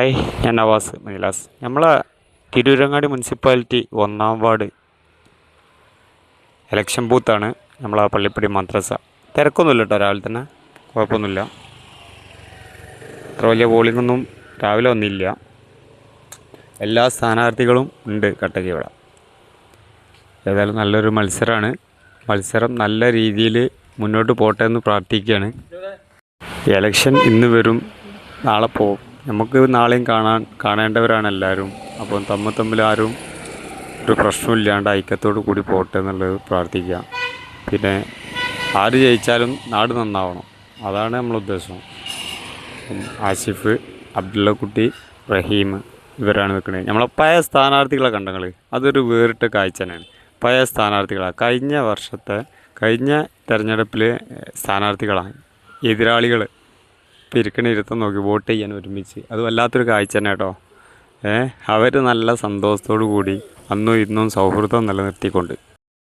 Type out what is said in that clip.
Hi ഞാൻ നവാസ് മനിലാസ് നമ്മളെ Tirurangadi municipality ഒന്നാം വാർഡ് ഇലക്ഷൻ ബൂത്താണ് നമ്മളെ പള്ളിപ്പടി മദ്രസ. തിരക്കൊന്നുമില്ല കേട്ടോ രാവിലെ തന്നെ കുഴപ്പമൊന്നുമില്ല. അത്ര വലിയ പോളിംഗ് ഒന്നും രാവിലെ ഒന്നുമില്ല എല്ലാ സ്ഥാനാർത്ഥികളും ഉണ്ട് കട്ടക്ക് ഇവിടെ. ഏതായാലും നല്ലൊരു മത്സരമാണ് മത്സരം നല്ല രീതിയിൽ മുന്നോട്ട് പോട്ടെ എന്ന് പ്രാർത്ഥിക്കുകയാണ്. ഇലക്ഷൻ ഇന്ന് വരും നാളെ പോവും. നമുക്ക് നാളെയും കാണാൻ കാണേണ്ടവരാണ് എല്ലാവരും. അപ്പം തമ്മിൽ തമ്മിൽ ആരും ഒരു പ്രശ്നമില്ലാണ്ട് ഐക്യത്തോടു കൂടി പോട്ടെ എന്നുള്ളത് പ്രാർത്ഥിക്കാം പിന്നെ ആര് ജയിച്ചാലും നാട് നന്നാവണം. അതാണ് നമ്മളെ ഉദ്ദേശം. ഉം, ആസിഫ് അബ്ദുള്ളക്കുട്ടി റഹീം ഇവരാണ് നിൽക്കുന്നത്. നമ്മളെ പഴയ സ്ഥാനാർത്ഥികളെ കണ്ടങ്ങൾ അതൊരു വേറിട്ട കാഴ്ച തന്നെയാണ്. പഴയ സ്ഥാനാർത്ഥികളാണ് കഴിഞ്ഞ വർഷത്തെ കഴിഞ്ഞ തെരഞ്ഞെടുപ്പിൽ സ്ഥാനാർത്ഥികളാണ്. എതിരാളികൾ പിരിക്കണ ഇരുത്തം നോക്കി വോട്ട് ചെയ്യാൻ ഒരുമിച്ച്. അത് വല്ലാത്തൊരു കാഴ്ച തന്നെ കേട്ടോ. ഏഹ് അവർ നല്ല സന്തോഷത്തോടു കൂടി അന്നും ഇന്നും സൗഹൃദം നിലനിർത്തിക്കൊണ്ട്.